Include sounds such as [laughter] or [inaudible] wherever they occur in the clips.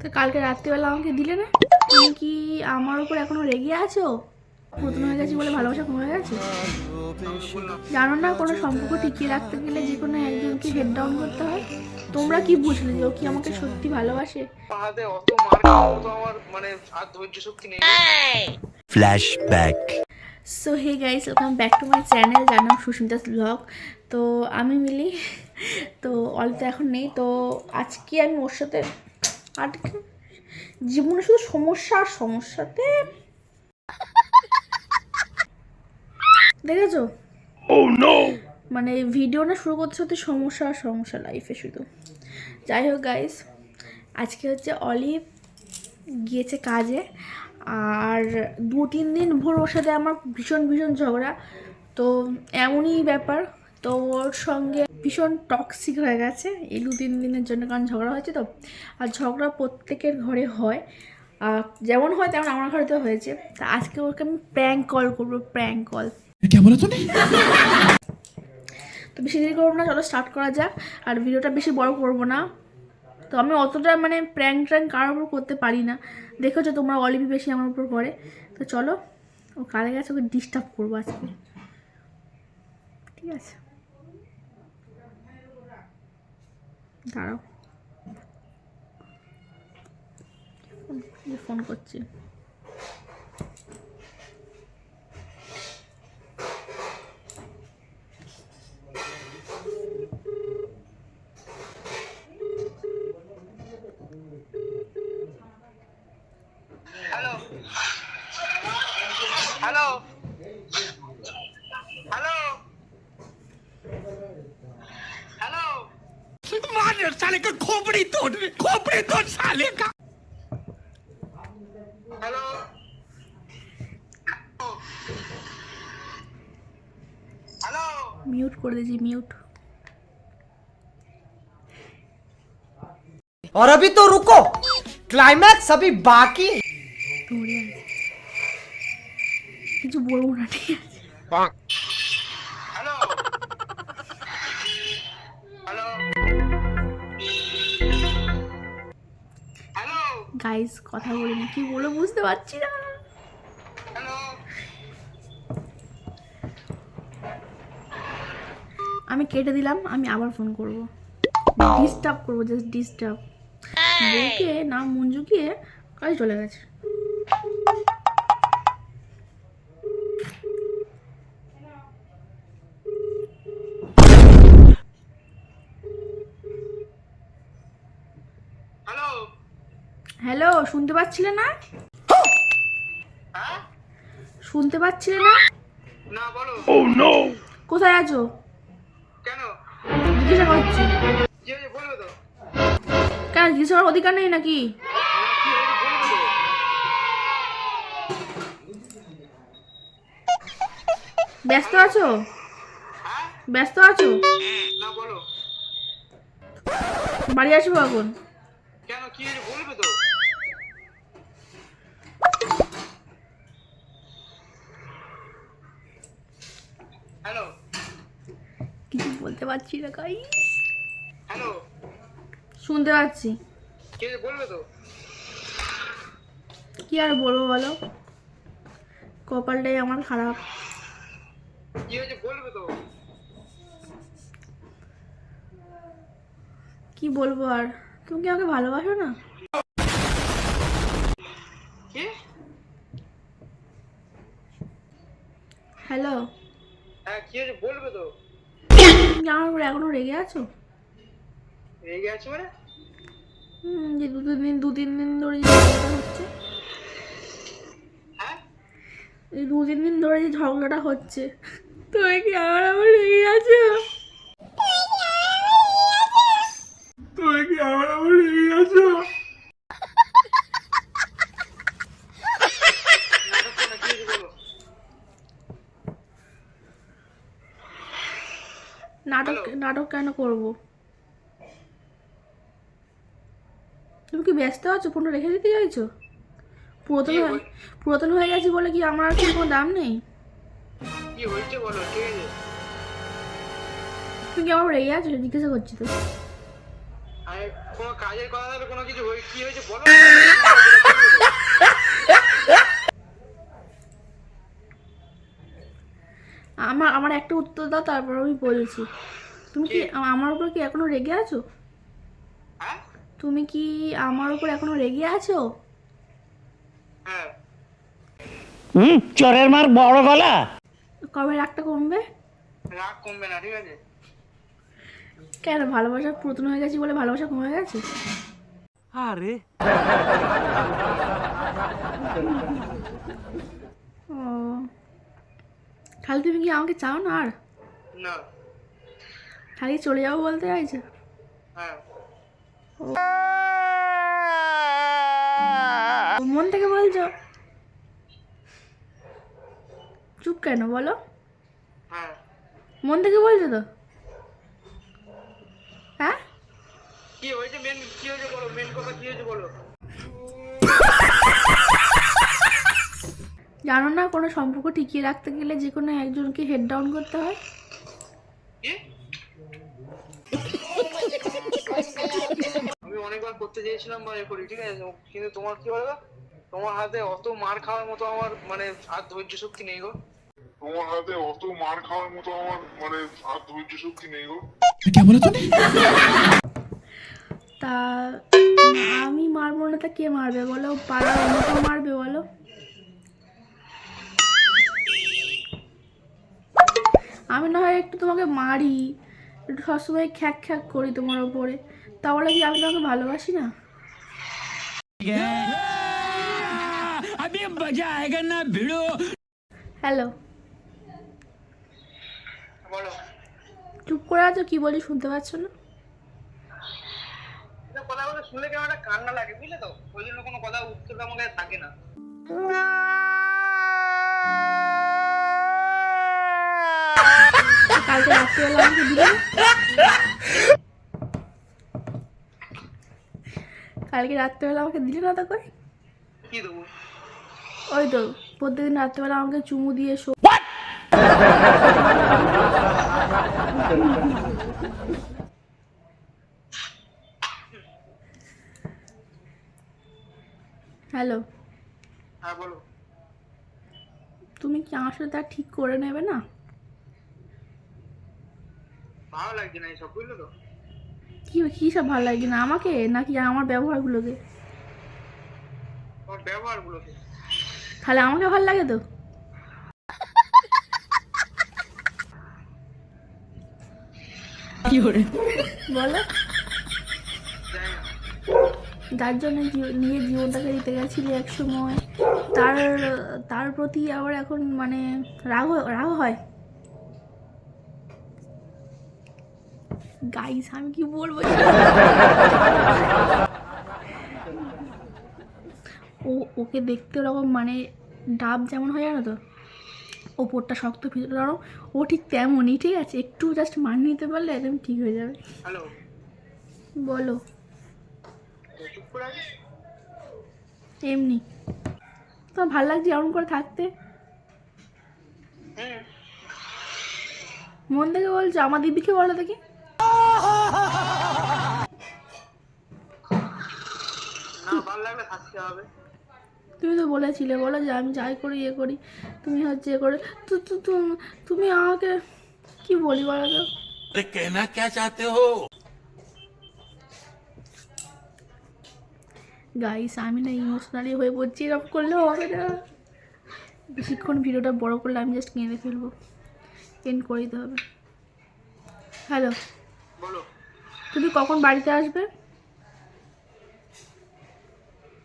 তো কালকে রাত্রিবেলা আমাকে দিলে না? তুমি কি আমার উপর এখনও রেগে আছো? নতুন হয়ে গেছি বলে ভালোবাসা কমে গেছে? জানো না কোনো সম্পর্ক টিকিয়ে রাখতে গেলে যে কোনো একজনকে হেড ডাউন করতে হয়। তোমরা কি বুঝলে যে ও কি আমাকে সত্যি ভালোবাসে? Flashback. So hey guys welcome back to my channel যার নাম সুস্মিতাস ব্লগ তো আমি মিলি তো অল্প এখন নেই। তো আজকে আমি ওর সাথে আর জীবনে শুধু সমস্যা আর সমস্যাতে দেখেছ? মানে ভিডিও না শুরু করতে সত্যি সমস্যা আর সমস্যা লাইফে শুধু। যাই হোক গাইস আজকে হচ্ছে অলিভ গিয়েছে কাজে আর দু তিন দিন ভোর ওর সাথে আমার ভীষণ ভীষণ ঝগড়া তো এমনই ব্যাপার তো ওর সঙ্গে ভীষণ টক্সিক হয়ে গেছে। এই দু তিন দিনের জন্য কারণ ঝগড়া হয়েছে তো। আর ঝগড়া প্রত্যেকের ঘরে হয়। যেমন হয় তেমন আমার ঘরে তো হয়েছে। তা আজকে ওকে আমি প্র্যাঙ্ক কল করব প্র্যাঙ্ক কল তো বেশি দেরি করব না চলো স্টার্ট করা যাক। আর ভিডিওটা বেশি বড় করব না। তো আমি অতটা মানে প্র্যাঙ্ক ট্র্যাঙ্ক কারোর উপর করতে পারি না। দেখেছ তোমরা অলিভি বেশি আমার উপর করে। তো চলো ও কালে গেছে ওকে ডিস্টার্ব করব আজকে? ঠিক আছে। দাঁড়াও ফোন করছি মিউট করে দিয়েছি মিউট और अभी तो रुको क्लाइमैक्स अभी बाकी है। ধরে আছে কিছু বলবো না ঠিক আছে হ্যালো হ্যালো হ্যালো গাইস কথা বলিনি কি বলে বুঝতে পারছি না আমি কেটে দিলাম আমি আবার ফোন করব। ডিস্টার্ব করব জাস্ট ডিস্টার্ব বউকে না মঞ্জু গিয়ে কাজ চলে গেছে। হ্যালো হ্যালো শুনতে পাচ্ছিলে না? হ্যাঁ? শুনতে পাচ্ছিলে না? না বলো। কোথায় আছো? কেন জিজ্ঞাসা অধিকার নেই নাকি? ব্যস্ত আছো? ব্যস্ত আছো? বাড়ি আসব এখন। কেন, কি বলবে তো হ্যালো পারছি না গাই হ্যালো শুনতে পাচ্ছি। কি বলবে তো? কি আর বলব বলো? কপালটাই আমার খারাপ। কি হয়েছে বলবে তো? কি বলব আর? তুমি কি আমাকে ভালোবাসো না? হ্যালো হ্যাঁ কি হয়েছে বলবে তো? তুমি আমার উপর এখনও রেগে আছো? রেগে আছো মানে? হুম যে দু তিন দিন দু তিন দিন ধরে যে ঝগড়াটা হচ্ছে। হ্যাঁ? এই দু তিন দিন ধরে যে ঝগড়াটা হচ্ছে। তুমি কি আমার আবার রেগে আছো তুমি কি আমার আবার রেগে আছো নাটক করো না, কি হয়েছে বলো নাটক নাটক কেন করব? তুমি কি ব্যস্ত আছো? ফোনটা রেখে দিতে চাইছো? পুরাতন হয়ে পুরাতন হয়ে গেছি বলে কি আমার আর কি কোনো [coughs] দাম নেই? কি হয়েছে বলো ঠিক আছে তুমি কি আমার রেগে আছো জিজ্ঞাসা করছি তো। আমি কোনো কাজের কথা কোনো কিছু হয়ে কি হয়েছে বলো। [coughs] [coughs] আমার আমার একটা উত্তর দাও তারপর আমি বলছি। তুমি কি আমার উপর কি এখনও রেগে আছো? হ্যাঁ। তুমি কি আমার উপর এখনও রেগে আছো? হ্যাঁ। হুম চোরের মার বড় গলা। কবে রাগটা কমবে? রাগ কমবে না ঠিক আছে? কেন ভালোবাসা পুরাতন হয়ে গেছে বলে ভালোবাসা কমে গেছে? আরে। ও। তাহলে তুমি কি আমাকে চাও না আর? না। খালি চলে যাব বলতে চাইছো? হ্যাঁ। মন থেকে বলছো? চুপ কেন বলো? হ্যাঁ। মন থেকে বলছো তো? হ্যাঁ? কি হয়েছে মেন কি হয়েছে বলো? মেন কথা কি হয়েছে বলো? জানো না কোনো সম্পর্ক টিকিয়ে রাখতে গেলে যে কোনো একজনকে হেড ডাউন করতে হয়? আমি অনেকবার করতে চেয়েছিলাম বা এ করি ঠিক আছে? কিন্তু তোমার কি বলো তোমার হাতে অত মার খাওয়ার মতো আমার মানে আর ধৈর্য শক্তি নেই গো। তোমার হাতে অত মার খাওয়ার মতো আমার মানে আর ধৈর্য শক্তি নেই গো। তা আমি মারবো না তা কে মারবে বলো? পাড়ার অন্য কেউ মারবে বলো? আমি না হয় একটু তোমাকে মারি একটু সবসময় খ্যাক খ্যাক করি তোমার ওপরে তাহলে কি আমি তোমাকে ভালোবাসি না? হ্যালো চুপ করে আছো? কি বলি শুনতে পাচ্ছ না? কথা শুনলে কেমন একটা কান্না লাগে বুঝলে তো? ওই জন্য কোনো কথা উত্তর আমাকে থাকে না। কালকে রাত্রিবেলা আমাকে কালকে রাত্রিবেলা আমাকে দিলে না তো কই কি দেবো ওই তো প্রত্যেকদিন রাত্রিবেলা আমাকে চুমু দিয়ে শো হ্যালো। হ্যাঁ বলো। তুমি কি আমার সাথে তা ঠিক করে নেবে না? ভালো লাগছে না এইসব বুঝলে তো? কি কী সব ভালো লাগে না? আমাকে? নাকি আমার ব্যবহারগুলোকে? তোমার ব্যবহারগুলোকে। তাহলে আমাকে ভালো লাগে তো? বলো। জানি না যার জন্য নিজের জীবনটাকে দিতে গেছিলে এক সময় তার তার প্রতি আবার এখন মানে রাগ হয়- রাগ হয়? গাইস আমি কি বলব? ও ওকে দেখতে ওরকম মানে ডাব যেমন হয় জানো তো? ওপরটা শক্ত ভিতরে নরম। ও ঠিক তেমনই ঠিক আছে? একটু জাস্ট মানিয়ে নিতে পারলে একদম ঠিক হয়ে যাবে। বলো। এমনি। তোমার ভালো লাগছে এমন করে থাকতে? মন থেকে বলছো? আমার দিদিকে বলো দেখি। তুমি তো বলেছিলে বলো যে আমি যাই করি ইয়ে করি। তুমি হচ্ছে করে তুমি আমাকে কি বলি বলো তো? কেনা কে চাতে হো? গাইস আমি না ইমোশনালি হয়ে পড়ছি এরকম করলে হবে না। বেশিক্ষণ ভিডিওটা বড় করলে আমি জাস্ট কেঁদে ফেলব। কেন করে দিতে হবে। হ্যালো বলো। তুমি কখন বাড়িতে আসবে?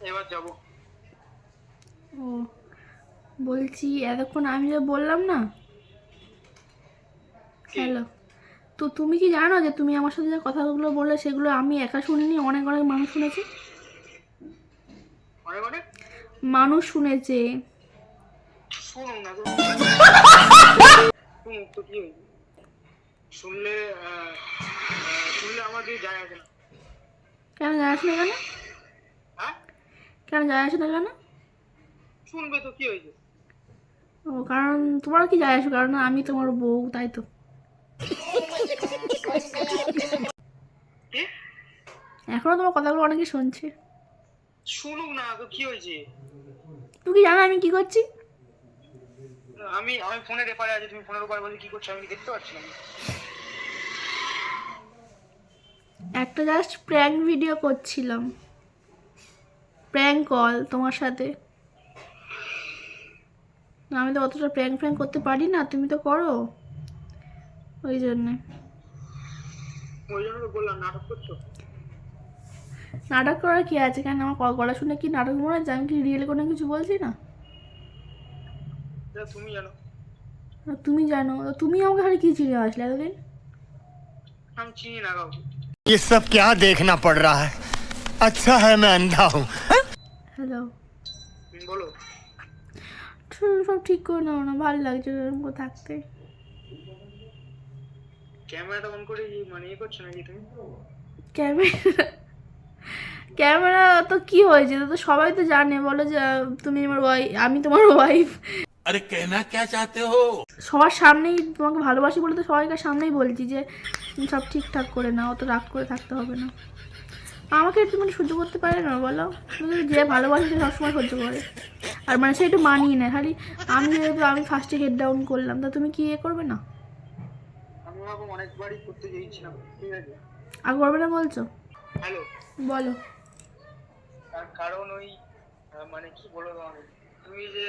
এবার যাব। ও বলছি এতক্ষণ আমি যে বললাম না? হ্যালো। তো তুমি কি জানো যে তুমি আমার সাথে যে কথাগুলো বললে সেগুলো আমি একা শুনিনি অনেক অনেক মানুষ শুনেছে? মানুষ শুনেছে। [laughs] শুনলে আহ, আমার দিয়ে যায় আসে না। কেন যায় আসে না কেন? হ্যাঁ? কেন যায় আসে না কেন? শুনবে তো কি হয়েছে? ও কারণ তোমার কি যায় আসে কারণ আমি তোমার বউ তাই তো। কি? এখনও তোমার কথাগুলো অনেকে শুনছে। শুনুক না তো কি হয়েছে? তুই কি জানো আমি কি করছি? আমি আমি ফোনের রেপারে আছি তুমি ফোনের উপরে বসে কি করছ আমি দেখতে পাচ্ছি না। একটা জাস্ট প্র্যাঙ্ক ভিডিও করছিলাম। প্র্যাঙ্ক কল তোমার সাথে। আমি তো অতটা প্র্যাঙ্ক ফ্র্যাঙ্ক করতে পারি না তুমি তো করো। ওই জন্যে। নাটক করার কি আছে? কেন আমার ক- গলা শুনে কি নাটক মনে হচ্ছে? আমি কি রিয়েল কোনো কিছু বলছি না? তুমি জানো। তুমি জানো। তুমি আমাকে খালি কি চিনে আসলে এতদিন? আমি চিনি না কাউকে। ये सब क्या देखना पड़ रहा है अच्छा है मैं अंधा हूँ হ্যালো তুমি বলো সব ঠিক করে নাও না ভালো লাগছে এরকম করে থাকতে ক্যামেরাটা অন করে কি মানে ইয়ে করছো নাকি তুমি ক্যামেরা ক্যামেরা তো কি হয়েছে তো সবাই তো জানে বলো যে আহ, তুমি আমার ওয়াইফ আমি তোমার ওয়াইফ अरे कहना क्या चाहते हो সবার সামনেই তোমাকে ভালোবাসি বলে তো সবাইকার সামনেই বলছি যে তুমি সব ঠিকঠাক করে নাও অত রাগ করে থাকতে হবে না। আমাকে একটু মানে সহ্য করতে পারে না বলো? তুমি যে ভালোবাসে সে সবসময় সহ্য করে। আর মানে সে একটু মানিয়ে নেয় খালি আমি যেহেতু আমি ফার্স্টে হেড ডাউন করলাম তা তুমি কি ইয়ে করবে না? অনেকবারই করতে চেয়েছিলাম ঠিক আছে? আর করবে না বলছো? হ্যালো। বলো। কারণ ওই মানে কি বলব তোমাকে? তুমি যে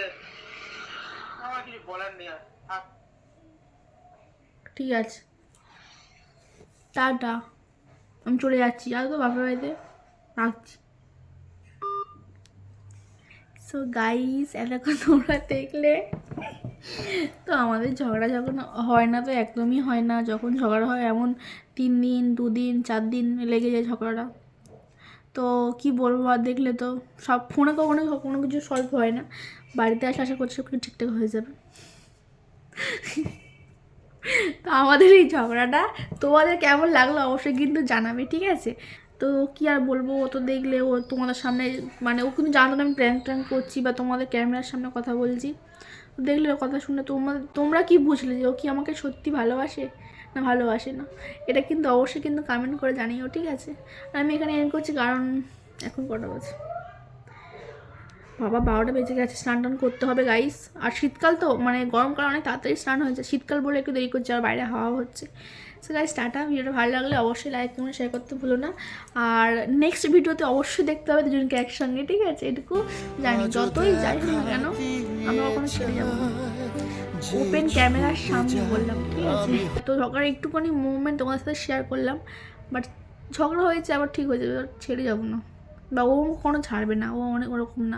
আমার কিছু বলার নেই ঠিক আছে। টাটা। আমি চলে যাচ্ছি আর তো বাপের বাড়িতে? রাখছি। সো গাইস এতক্ষণ তোমরা দেখলে, তো আমাদের ঝগড়া যখন হয় না তো একদমই হয় না। যখন ঝগড়া হয় এমন তিন দিন দুদিন চার দিন লেগে যায় ঝগড়াটা। তো কি বলব আর দেখলে তো সব ফোনে কখনো কোনো কিছু সলভ হয় না। বাড়িতে আসলে আশা করছি সব কিছু ঠিকঠাক হয়ে যাবে। [laughs] তো আমাদের এই ঝগড়াটা তোমাদের কেমন লাগল অবশ্যই কিন্তু জানাবে, ঠিক আছে? তো কি আর বলব, ও তো দেখলে ও তোমাদের সামনে মানে ও কিন্তু জানতো না আমি প্র্যাঙ্ক ট্র্যাঙ্ক করছি বা তোমাদের ক্যামেরার সামনে কথা বলছি। দেখলে কথা শুনে তোমাদের তোমরা কি বুঝলে যে ও কি আমাকে সত্যি ভালোবাসে না ভালোবাসে না? এটা কিন্তু অবশ্যই কিন্তু কমেন্ট করে জানিও, ঠিক আছে? আর আমি এখানে এন্ড করছি, কারণ এখন কটা বাজে? বাবা বারোটা বেজে গেছে স্নান টান করতে হবে গাইস আর শীতকাল তো মানে গরমকাল অনেক তাড়াতাড়ি স্নান হয়েছে শীতকাল বলে একটু দেরি করছে আর বাইরে হাওয়া হচ্ছে। সো গাইস টাটা ভিডিওটা ভালো লাগলে অবশ্যই লাইক কমেন্ট শেয়ার করতে ভুলো না। আর নেক্সট ভিডিওতে অবশ্যই দেখতে হবে দুজনকে একসঙ্গে ঠিক আছে? এটুকু জানি যতই যাই হোক না কেন আমরা কখনো ছেড়ে যাব ওপেন ক্যামেরার সামনে বললাম ঠিক আছে? তো ঝগড়ার একটুখানি মুভমেন্ট তোমার সাথে শেয়ার করলাম বাট ঝগড়া হয়েছে আবার ঠিক হয়ে যাবে ছেড়ে যাব না। বা ও কোনো ছাড়বে না ও অনেক ওরকম না।